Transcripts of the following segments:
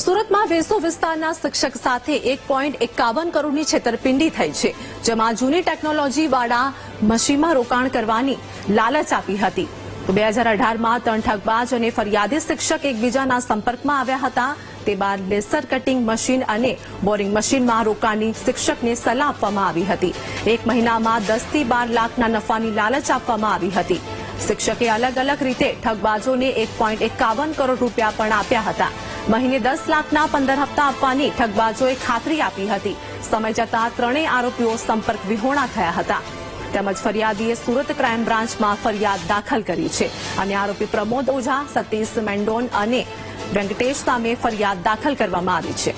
સુરતમાં વેસુ વિસ્તારના શિક્ષક સાથે એક પોઈન્ટ એકાવન કરોડની છેતરપિંડી થઈ છે, જેમાં જૂની ટેકનોલોજીવાળા મશીનમાં રોકાણ કરવાની લાલચ આપી હતી. તો બે હજાર અઢારમાં ત્રણ ઠગબાજ અને ફરિયાદી શિક્ષક એકબીજાના સંપર્કમાં આવ્યા હતા. તે બાદ લેસર કટિંગ મશીન અને બોરિંગ મશીનમાં રોકાણની શિક્ષકને સલાહ આપવામાં આવી હતી. એક મહિનામાં દસથી બાર લાખના નફાની લાલચ આપવામાં આવી હતી. શિક્ષકે અલગ અલગ રીતે ઠગબાજોને એક પોઈન્ટ એકાવન કરોડ રૂપિયા પણ આપ્યા હતા. મહિને દસ લાખના પંદર હપ્તા આપવાની ઠગબાજોએ ખાતરી આપી હતી. સમય જતાં ત્રણેય આરોપીઓ સંપર્ક વિહોણા થયા હતા. તેમજ ફરિયાદીએ સુરત ક્રાઇમ બ્રાન્ચમાં ફરિયાદ દાખલ કરી છે. અને આરોપી પ્રમોદ ઓઝા, સતીશ મેન્ડોન અને વેંકટેશ સામે ફરિયાદ દાખલ કરવામાં આવી છે.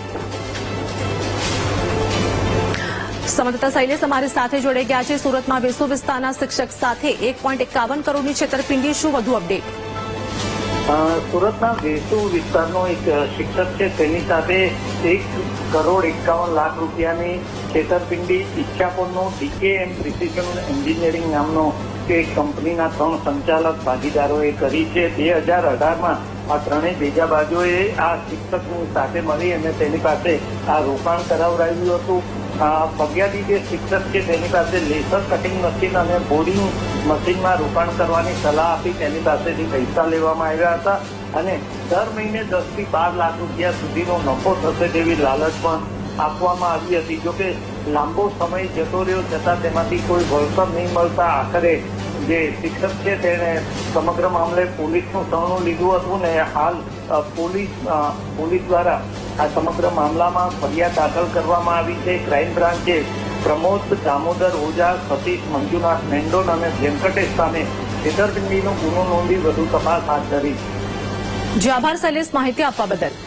સંવાદદાતા શૈલેષ અમારી સાથે જોડાઈ ગયા છે. સુરતમાં વેસુ વિસ્તારના શિક્ષક સાથે એક પોઈન્ટ એકાવન કરોડની છેતરપિંડી શું વધુ અપડેટ? સુરતના વેસુ વિસ્તારનો એક શિક્ષક છે, તેની સાથે એક કરોડ એકાવન લાખ રૂપિયાની છેતરપિંડી ઇચ્છાપોરનો ડીકે એમ પ્રિસિઝન એન્જિનિયરિંગ નામનો એક કંપનીના ત્રણ સંચાલક ભાગીદારોએ કરી છે. બે હજાર અઢારમાં આ ત્રણેય બીજા બાજુએ આ શિક્ષકની સાથે મળી અને તેની પાસે આ રોકાણ કરાવડાવ્યું હતું. ફરિયાદી જે શિક્ષક છે, તેની પાસે લેસર કટિંગ મશીન અને બોરિંગ મશીનમાં રોકાણ કરવાની સલાહ આપી તેની પાસેથી પૈસા લેવામાં આવ્યા હતા અને દર મહિને દસથી બાર લાખ રૂપિયા સુધીનો નફો થશે તેવી લાલચ પણ આપવામાં આવી હતી. જોકે લાંબો સમય જતો રહ્યો છતાં તેમાંથી કોઈ વળતર નહીં મળતા આખરે જે શિક્ષક છે તેણે સમગ્ર મામલે પોલીસનું શરણું લીધું હતું ને હાલ પોલીસ પોલીસ દ્વારા આ સમગ્ર મામલામાં ફરિયાદ દાખલ કરવામાં આવી છે. ક્રાઇમ બ્રાન્ચે પ્રમોદ, દામોદર ઓઝા સતીશ, મંજુનાથ મેન્ડોન અને વેંકટેશ સામે છેતરપિંડીનો ગુનો નોંધી વધુ તપાસ હાથ ધરી. છે જે, આભાર, શૈલેષ, માહિતી આપવા બદલ.